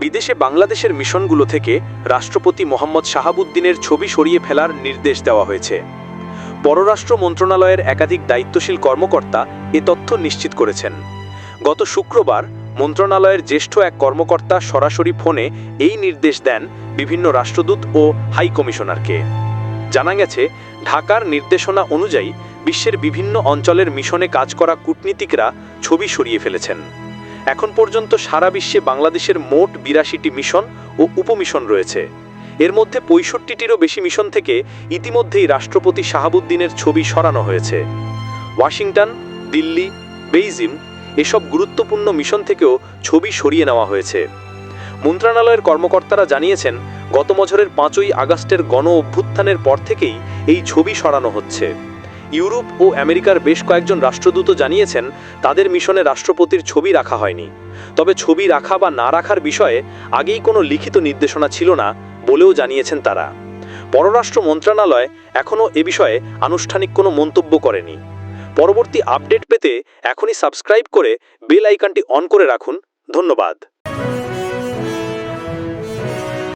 বিদেশে বাংলাদেশের মিশনগুলো থেকে রাষ্ট্রপতি মোহাম্মদ শাহাবুদ্দিনের ছবি সরিয়ে ফেলার নির্দেশ দেওয়া হয়েছে। পররাষ্ট্র মন্ত্রণালয়ের একাধিক দায়িত্বশীল কর্মকর্তা এ তথ্য নিশ্চিত করেছেন। গত শুক্রবার মন্ত্রণালয়ের জ্যেষ্ঠ এক কর্মকর্তা সরাসরি ফোনে এই নির্দেশ দেন বিভিন্ন রাষ্ট্রদূত ও হাই কমিশনারকে। জানা গেছে, ঢাকার নির্দেশনা অনুযায়ী বিশ্বের বিভিন্ন অঞ্চলের মিশনে কাজ করা কূটনীতিকরা ছবি সরিয়ে ফেলেছেন। এখন পর্যন্ত সারা বিশ্বে বাংলাদেশের মোট বিরাশিটি মিশন ও উপমিশন রয়েছে। এর মধ্যে পঁয়ষট্টিটিরও বেশি মিশন থেকে ইতিমধ্যেই রাষ্ট্রপতি শাহাবুদ্দিনের ছবি সরানো হয়েছে। ওয়াশিংটন, দিল্লি, বেইজিং এসব গুরুত্বপূর্ণ মিশন থেকেও ছবি সরিয়ে নেওয়া হয়েছে। মন্ত্রণালয়ের কর্মকর্তারা জানিয়েছেন, গত বছরের পাঁচই আগস্টের গণ অভ্যুত্থানের পর থেকেই এই ছবি সরানো হচ্ছে। ইউরোপ ও আমেরিকার বেশ কয়েকজন রাষ্ট্রদূত জানিয়েছেন, তাদের মিশনে রাষ্ট্রপতির ছবি রাখা হয়নি। তবে ছবি রাখা বা না রাখার বিষয়ে আগেই কোনো লিখিত নির্দেশনা ছিল না বলেও জানিয়েছেন তারা। পররাষ্ট্র মন্ত্রণালয় এখনও এ বিষয়ে আনুষ্ঠানিক কোনো মন্তব্য করেনি। পরবর্তী আপডেট পেতে এখনই সাবস্ক্রাইব করে বেল আইকনটি অন করে রাখুন। ধন্যবাদ।